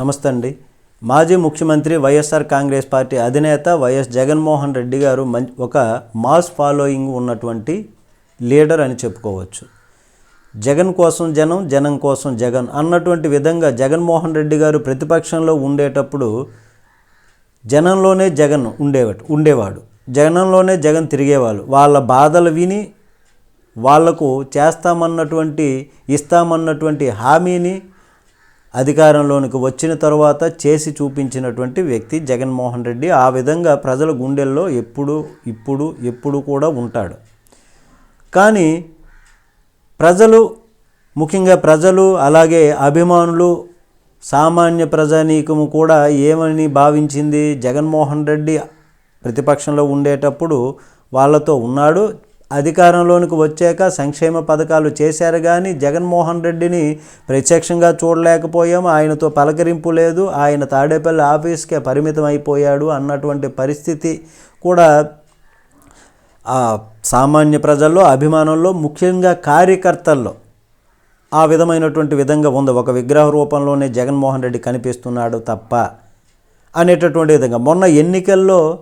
నమస్తే అండి మాజీ ముఖ్యమంత్రి వైఎస్ఆర్ కాంగ్రెస్ పార్టీ అధినేత వైఎస్ జగన్మోహన్ రెడ్డి గారు మం ఒక మాస్ ఫాలోయింగ్ ఉన్నటువంటి లీడర్ అని చెప్పుకోవచ్చు. జగన్ కోసం జనం జనం కోసం జగన్ అన్నటువంటి విధంగా జగన్మోహన్ రెడ్డి గారు ప్రతిపక్షంలో ఉండేటప్పుడు జనంలోనే జగన్ ఉండేవాడు ఉండేవాడు. జనంలోనే జగన్ తిరిగేవాళ్ళు. వాళ్ళ బాధలు విని వాళ్ళకు చేస్తామన్నటువంటి ఇస్తామన్నటువంటి హామీని అధికారంలోనికి వచ్చిన తర్వాత చేసి చూపించినటువంటి వ్యక్తి జగన్మోహన్ రెడ్డి ఆ విధంగా ప్రజల గుండెల్లో ఎప్పుడు ఇప్పుడు ఎప్పుడు కూడా ఉంటాడు. కానీ ప్రజలు ముఖ్యంగా ప్రజలు అలాగే అభిమానులు సామాన్య ప్రజానీకము కూడా ఏమని భావించింది? జగన్మోహన్ రెడ్డి ప్రతిపక్షంలో ఉండేటప్పుడు వాళ్ళతో ఉన్నాడు. అధికారంలోనికి వచ్చాక సంక్షేమ పథకాలు చేశారు కానీ జగన్మోహన్ రెడ్డిని ప్రత్యక్షంగా చూడలేకపోయాము. ఆయనతో పలకరింపు లేదు. ఆయన తాడేపల్లి ఆఫీస్కే పరిమితం అయిపోయాడు అన్నటువంటి పరిస్థితి కూడా ఆ సామాన్య ప్రజల్లో అభిమానంలో ముఖ్యంగా కార్యకర్తల్లో ఆ విధమైనటువంటి విధంగా ఉంది. ఒక విగ్రహ రూపంలోనే జగన్మోహన్ రెడ్డి కనిపిస్తున్నాడు తప్ప అనేటటువంటి విధంగా. మొన్న ఎన్నికల్లో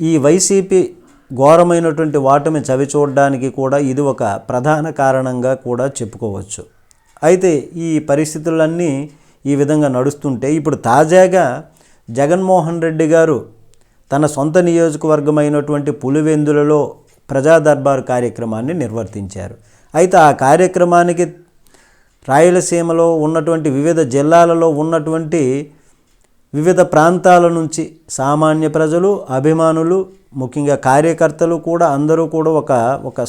ఈ వైసీపీ ఘోరమైనటువంటి వాటమి చవి చూడడానికి కూడా ఇది ఒక ప్రధాన కారణంగా కూడా చెప్పుకోవచ్చు. అయితే ఈ పరిస్థితులన్నీ ఈ విధంగా నడుస్తుంటే ఇప్పుడు తాజాగా జగన్మోహన్ రెడ్డి గారు తన సొంత నియోజకవర్గమైనటువంటి పులివెందులలో ప్రజా దర్బార్ కార్యక్రమాన్ని నిర్వర్తించారు. అయితే ఆ కార్యక్రమానికి రాయలసీమలో ఉన్నటువంటి వివిధ జిల్లాలలో ఉన్నటువంటి వివిధ ప్రాంతాల నుంచి సామాన్య ప్రజలు అభిమానులు ముఖ్యంగా కార్యకర్తలు కూడా అందరూ కూడా ఒక ఒక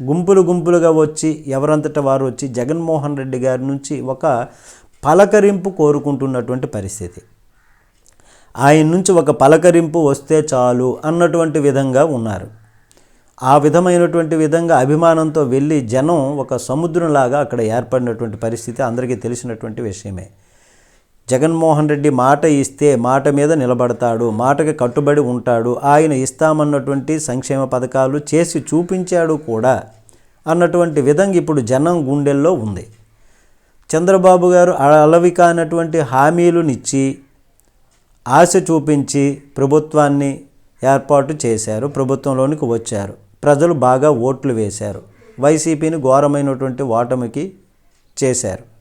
గుంపులు గుంపులుగా వచ్చి ఎవరంతట వారు వచ్చి జగన్మోహన్ రెడ్డి గారి నుంచి ఒక పలకరింపు కోరుకుంటున్నటువంటి పరిస్థితి. ఆయన నుంచి ఒక పలకరింపు వస్తే చాలు అన్నటువంటి విధంగా ఉన్నారు. ఆ విధమైనటువంటి విధంగా అభిమానంతో వెళ్ళి జనం ఒక సముద్రంలాగా అక్కడ ఏర్పడినటువంటి పరిస్థితి అందరికీ తెలిసినటువంటి విషయమే. జగన్మోహన్ రెడ్డి మాట ఇస్తే మాట మీద నిలబడతాడు మాటకి కట్టుబడి ఉంటాడు ఆయన ఇస్తామన్నటువంటి సంక్షేమ పథకాలు చేసి చూపించాడు కూడా అన్నటువంటి విధంగా ఇప్పుడు జనం గుండెల్లో ఉంది. చంద్రబాబు గారు అలవి కానటువంటి హామీలునిచ్చి ఆశ చూపించి ప్రభుత్వాన్ని ఏర్పాటు చేశారు ప్రభుత్వంలోనికి వచ్చారు. ప్రజలు బాగా ఓట్లు వేశారు. వైసీపీని ఘోరమైనటువంటి ఓటమికి చేశారు.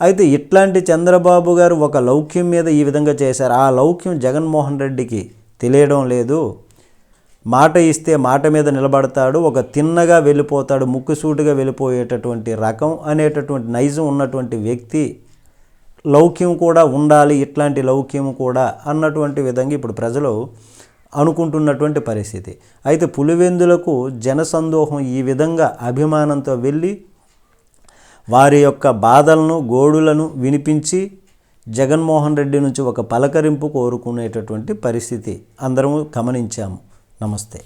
అయితే ఇట్లాంటి చంద్రబాబు గారు ఒక లౌక్యం మీద ఈ విధంగా చేశారు. ఆ లౌక్యం జగన్మోహన్ రెడ్డికి తెలియడం లేదు. మాట ఇస్తే మాట మీద నిలబడతాడు. ఒక తిన్నగా వెళ్ళిపోతాడు ముక్కుసూటిగా వెళ్ళిపోయేటటువంటి రకం అనేటటువంటి నైజం ఉన్నటువంటి వ్యక్తి లౌక్యం కూడా ఉండాలి ఇట్లాంటి లౌక్యం కూడా అన్నటువంటి విధంగా ఇప్పుడు ప్రజలు అనుకుంటున్నటువంటి పరిస్థితి. అయితే పులివెందులకు జనసందోహం ఈ విధంగా అభిమానంతో వెళ్ళి వారి యొక్క బాధలను గోడులను వినిపించి జగన్మోహన్ రెడ్డి నుంచి ఒక పలకరింపు కోరుకునేటటువంటి పరిస్థితి అందరము గమనించాము. నమస్తే.